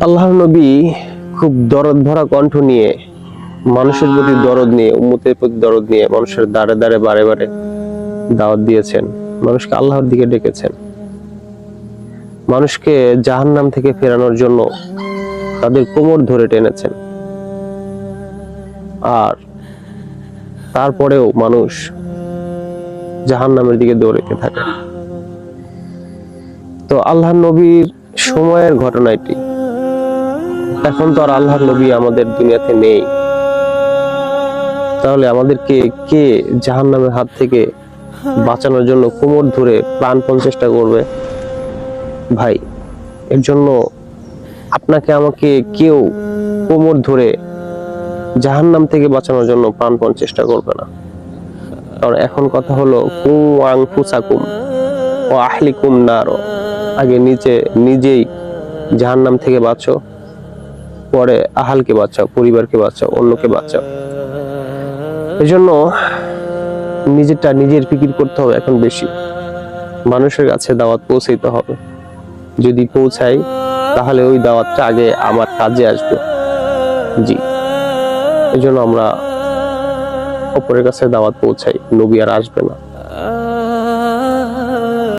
আল্লাহর নবী খুব দরদ ভরা কণ্ঠ নিয়ে, মানুষের প্রতি দরদ নিয়ে, উম্মতের প্রতি দরদ নিয়ে মানুষের দাঁড়ে দাঁড়ে বারে বারে দাওয়াত দিয়েছেন। মানুষকে আল্লাহর দিকে ডেকেছেন। মানুষকে জাহান্নাম থেকে ফেরানোর জন্য তাদের কোমর ধরে টেনেছেন। আর তারপরেও মানুষ জাহান্নামের দিকে দৌড়েতে থাকে। তো আল্লাহর নবীর সময়ের ঘটনা এটি। এখন তো আর আল্লাহর নবী আমাদের দুনিয়াতে নেই। তাহলে আমাদেরকে কে জাহান্নামের হাত থেকে বাঁচানোর জন্য কোমর ধরে প্রাণপণ চেষ্টা করবে? ভাই, এর জন্য আপনাকে আমাকে কেউ কোমর ধরে জাহান্নাম থেকে বাঁচানোর জন্য প্রাণপণ চেষ্টা করবে না। কারণ এখন কথা হলো কু আং ফুসাকুম ও আহলিকুম নারো। আগে নিচে, নিজেই জাহান্নাম থেকে বাঁচো। পরে আহালকে বাঁচাও, পরিবারকে বাঁচাও, অন্যকে বাঁচাও। এই জন্য নিজেরটা নিজের ফিকির করতে হবে এখন বেশি। মানুষের কাছে দাওয়াত পৌঁছাইতে হবে। যদি পৌঁছাই, তাহলে ওই দাওয়াতটা আগে আমার কাজে আসবে। জি। এই জন্য আমরা অপরের কাছে দাওয়াত পৌঁছাই, নবী আর আসবে না।